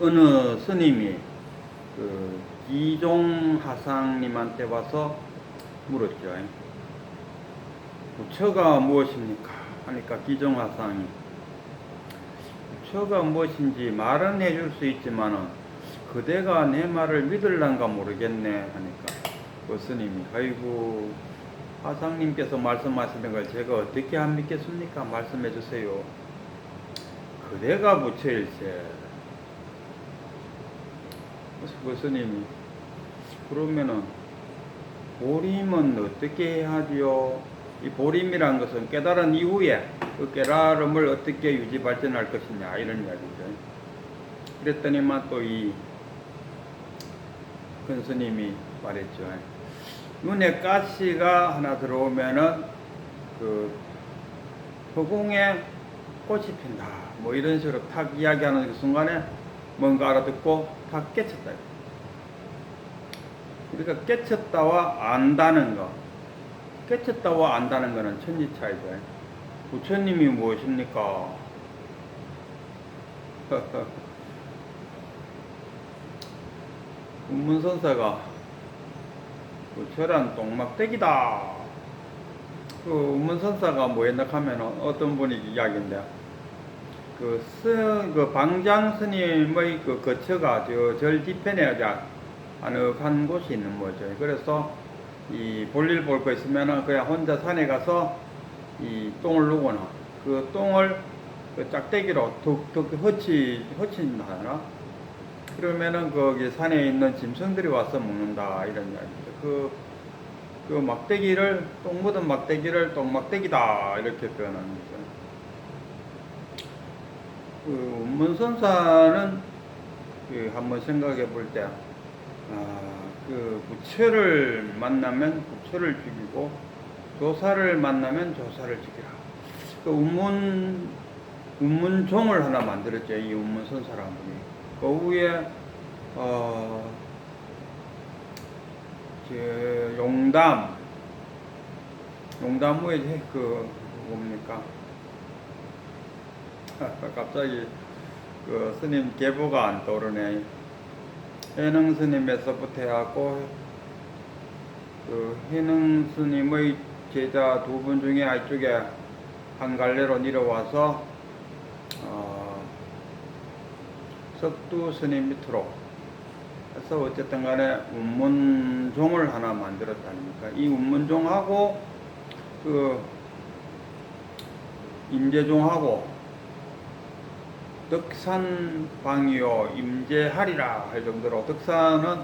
어느 스님이 그 기종 하상님한테 와서 물었죠. 부처가 무엇입니까? 하니까 기종 하상이 부처가 무엇인지 말은 해줄 수 있지만은 그대가 내 말을 믿을란가 모르겠네 하니까 그 스님이 아이고 하상님께서 말씀하시는 걸 제가 어떻게 안 믿겠습니까? 말씀해 주세요. 그대가 부처일세. 그래서 그 스님이 그러면은 보림은 어떻게 해야지요? 이 보림이란 것은 깨달은 이후에 그 깨달음을 어떻게 유지 발전할 것이냐 이런 이야기죠. 그랬더니만 또이큰 스님이 말했죠. 눈에 가시가 하나 들어오면은 그 허공에 꽃이 핀다. 뭐 이런 식으로 탁 이야기하는 그 순간에 뭔가 알아듣고 탁 깨쳤다. 우리가 깨쳤다와 안다는 거. 깨쳤다와 안다는 거는 천지 차이죠. 부처님이 무엇입니까? 운문선사가 부처란 똥막대기다. 그 운문선사가 뭐였나 하면 어떤 분이 이야기인데 그, 스, 그 방장 스님의 그 거처가 저절 뒤편에 자 아늑한 곳이 있는 거죠. 그래서 이 볼일 볼 거 있으면은 그냥 혼자 산에 가서 이 똥을 누거나 그 똥을 그 짝대기로 툭툭 허치 허친다나 그러면은 거기 산에 있는 짐승들이 와서 먹는다 이런 이야기죠. 그, 그 막대기를 똥 묻은 막대기를 똥막대기다 이렇게 표현하는 거죠. 그 문선사는 그 한번 생각해 볼 때, 아, 그 부처를 만나면 부처를 죽이고 조사를 만나면 조사를 죽이라. 그 운문 운문종을 하나 만들었죠. 이 운문선사라는 분이. 그 위에 어, 저 용담 용담 후에 그 뭡니까? 갑자기 그 스님 계보가 안 떠오르네. 해능 스님에서부터 해갖고 그 해능 스님의 제자 두 분 중에 안쪽에 한 갈래로 내려와서 어, 석두 스님 밑으로 해서 어쨌든 간에 운문종을 하나 만들었다니까. 이 운문종하고 그 임재종하고 덕산방이요 임재하리라 할 정도로 덕산은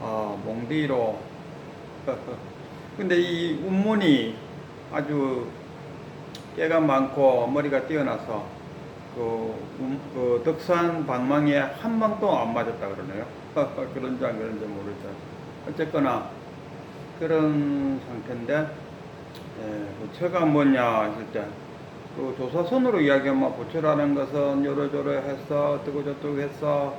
어, 몽디로 근데 이 운문이 아주 깨가 많고 머리가 뛰어나서 그, 음, 그 덕산 방망이에 한 방도 안 맞았다 그러네요. 그런지 안 그런지 모르죠. 어쨌거나 그런 상태인데 예, 부처가 뭐냐 했을 때, 그 조사선으로 이야기하면 부처라는 것은 요러저러 해서 어떻고 저쩌고 해서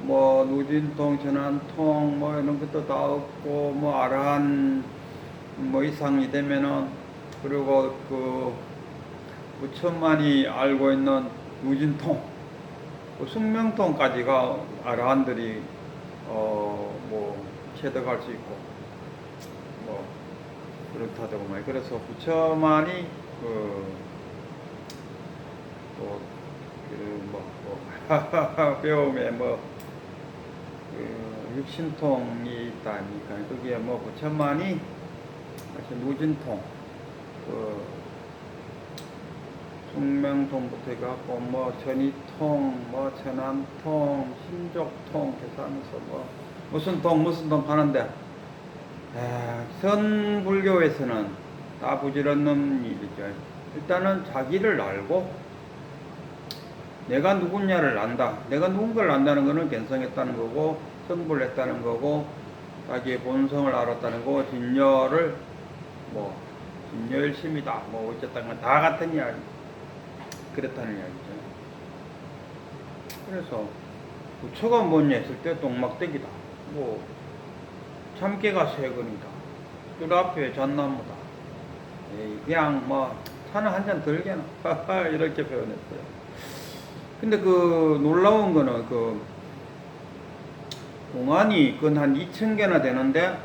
뭐 누진통, 전환통 뭐 이런 것도 다 없고 뭐 아라한 뭐 이상이 되면은 그리고 그 부처만이 알고 있는 누진통, 그 숙명통까지가 아라한들이 어 뭐 체득할 수 있고 뭐 그렇다고 말. 그래서 부처만이 그 또 그 뭐 뭐, 배움에 뭐 그 육신통이 있다니까 그게 뭐 부처만이 사실 무진통 그 숙명통부터 해갖고 뭐 전이통, 뭐 전암통, 신족통 계산해서 뭐 무슨 통 무슨 통 하는데 에, 선불교에서는 다 부질없는 일이죠. 일단은 자기를 알고 내가 누구냐를 안다. 내가 누군가를 안다는 것은 견성했다는 거고 성불 했다는 거고 자기의 본성을 알았다는 거고 진여를 뭐 진여일 심이다. 뭐 어쨌든 다 같은 이야기. 그랬다는 이야기죠. 그래서 부처가 뭐냐 했을 때 똥막대기다. 뭐 참깨가 세근이다. 뜰 앞에 잣나무다. 그냥 뭐 차는 한 잔 들게나 이렇게 표현했어요. 근데 그 놀라운 거는 그 공안이 건한 2,000개나 되는데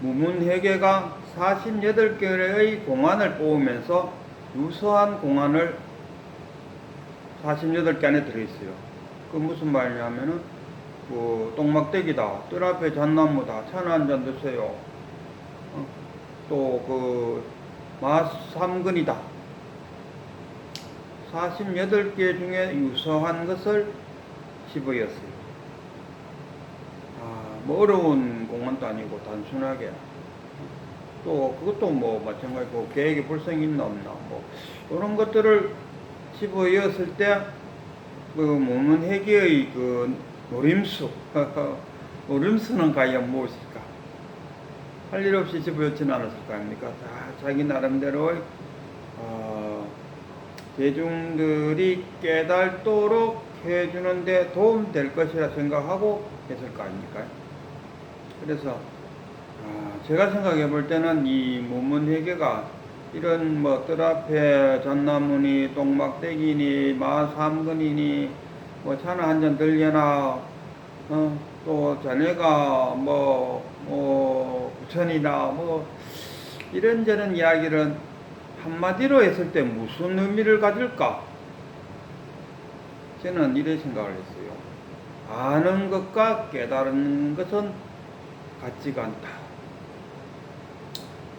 무문회계가 48개의 공안을 뽑으면서 유사한 공안을 48개 안에 들어있어요. 그 무슨 말이냐면은 그 똥막대기다, 뜰 앞에 잣나무다, 차나 한잔 드세요. 어? 또그 마삼근이다. 48개 중에 유사한 것을 집어였어요. 아, 뭐 어려운 공안도 아니고 단순하게. 또 그것도 뭐 마찬가지고 계획에 불성이 있나 없나. 뭐 이런 것들을 집어이었을 때그 몸은 회계의 그 노림수 노림수는 과연 무엇일까? 할 일 없이 집어였지는 않았을 거 아닙니까? 다 자기 나름대로의 어, 대중들이 깨달도록 해주는데 도움 될 것이라 생각하고 했을 거 아닙니까? 그래서 아, 제가 생각해 볼 때는 이 무문회계가 이런 뭐 뜰 앞에 잣나무니 똥막대기니 마삼근이니 뭐 차나 한 잔 들려나 어, 또 자네가 뭐, 뭐 부천이나 뭐 이런저런 이야기를 한마디로 했을 때 무슨 의미를 가질까? 저는 이런 생각을 했어요. 아는 것과 깨달은 것은 같지가 않다.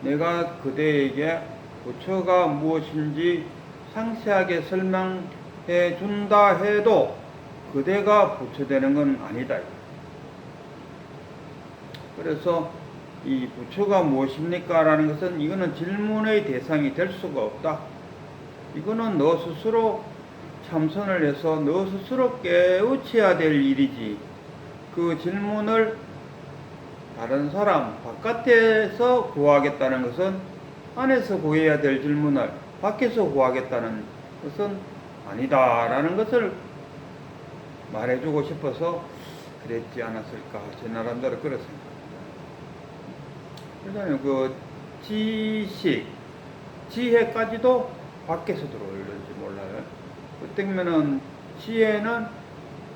내가 그대에게 부처가 무엇인지 상세하게 설명해 준다 해도 그대가 부처되는 건 아니다. 그래서 이 부처가 무엇입니까? 라는 것은 이거는 질문의 대상이 될 수가 없다. 이거는 너 스스로 참선을 해서 너 스스로 깨우쳐야 될 일이지. 그 질문을 다른 사람 바깥에서 구하겠다는 것은 안에서 구해야 될 질문을 밖에서 구하겠다는 것은 아니다라는 것을 말해주고 싶어서 그랬지 않았을까 제 나름대로 그렇습니다. 그다음에 그 지식, 지혜까지도 밖에서 들어올는지 몰라요. 그때면은 지혜는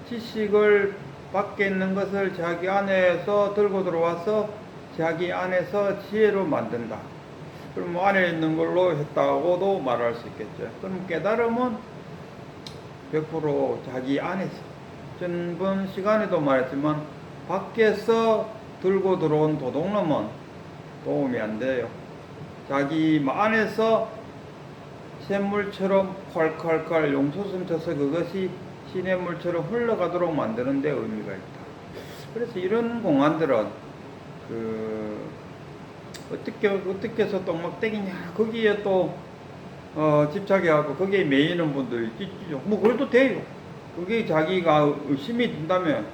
지식을 밖에 있는 것을 자기 안에서 들고 들어와서 자기 안에서 지혜로 만든다. 그럼 뭐 안에 있는 걸로 했다고도 말할 수 있겠죠. 그럼 깨달음은 100% 자기 안에서. 전번 시간에도 말했지만 밖에서 들고 들어온 도둑놈은 도움이 안 돼요. 자기 안에서 샘물처럼 콸콸콸 용솟음 쳐서 그것이 시냇물처럼 흘러가도록 만드는 데 의미가 있다. 그래서 이런 공안들은 그 어떻게 어떻게 해서 똥막대기냐 거기에 또 어, 집착해갖고 거기에 매이는 분들 있죠. 뭐 그래도 돼요. 그게 자기가 의심이 든다면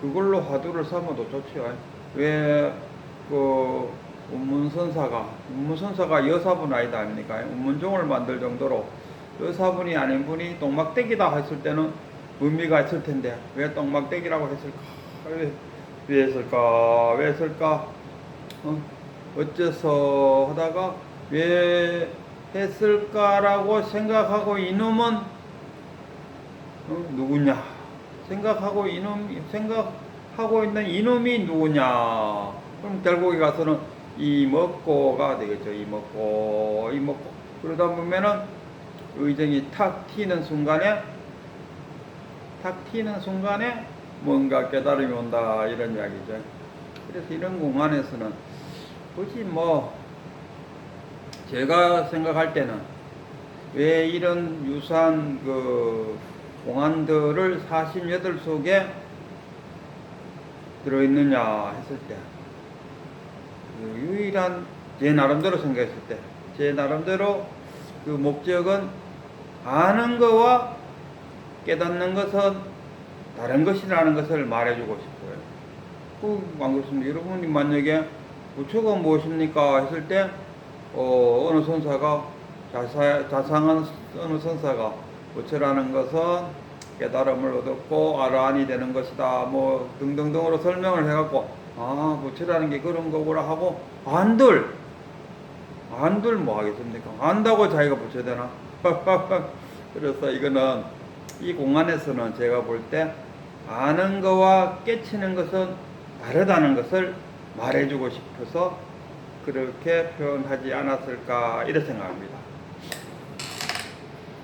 그걸로 화두를 삼아도 좋죠. 왜그 운문선사가 운문선사가 여사분 아니다 아닙니까? 운문종을 만들 정도로 여사분이 아닌 분이 똥막대기다 했을 때는 의미가 있을 텐데 왜 똥막대기라고 했을까? 왜, 왜 했을까? 왜 했을까? 어? 어째서 하다가 왜 했을까라고 생각하고 이놈은 어? 누구냐? 생각하고 이놈 생각하고 있는 이놈이 누구냐? 그럼 결국에 가서는 이 먹고가 되겠죠. 이 먹고 이 먹고 그러다 보면은 의정이 탁 튀는 순간에 탁 튀는 순간에 뭔가 깨달음이 온다 이런 이야기죠. 그래서 이런 공간에서는 굳이 뭐 제가 생각할 때는 왜 이런 유사한 그 공안들을 48 속에 들어있느냐 했을 때, 그 유일한 제 나름대로 생각했을 때, 제 나름대로 그 목적은 아는 거와 깨닫는 것은 다른 것이라는 것을 말해주고 싶어요. 그, 안 그렇습니다. 여러분이 만약에 부처가 무엇입니까? 했을 때, 어, 어느 선사가, 자사, 자상한 어느 선사가 부처라는 것은 깨달음을 얻었고 아라한이 되는 것이다. 뭐 등등등으로 설명을 해갖고 아 부처라는 게 그런 거구나 하고 안들 안들 뭐 하겠습니까? 안다고 자기가 부처 되나? 그래서 이거는 이 공안에서는 제가 볼 때 아는 거와 깨치는 것은 다르다는 것을 말해주고 싶어서 그렇게 표현하지 않았을까 이렇게 생각합니다.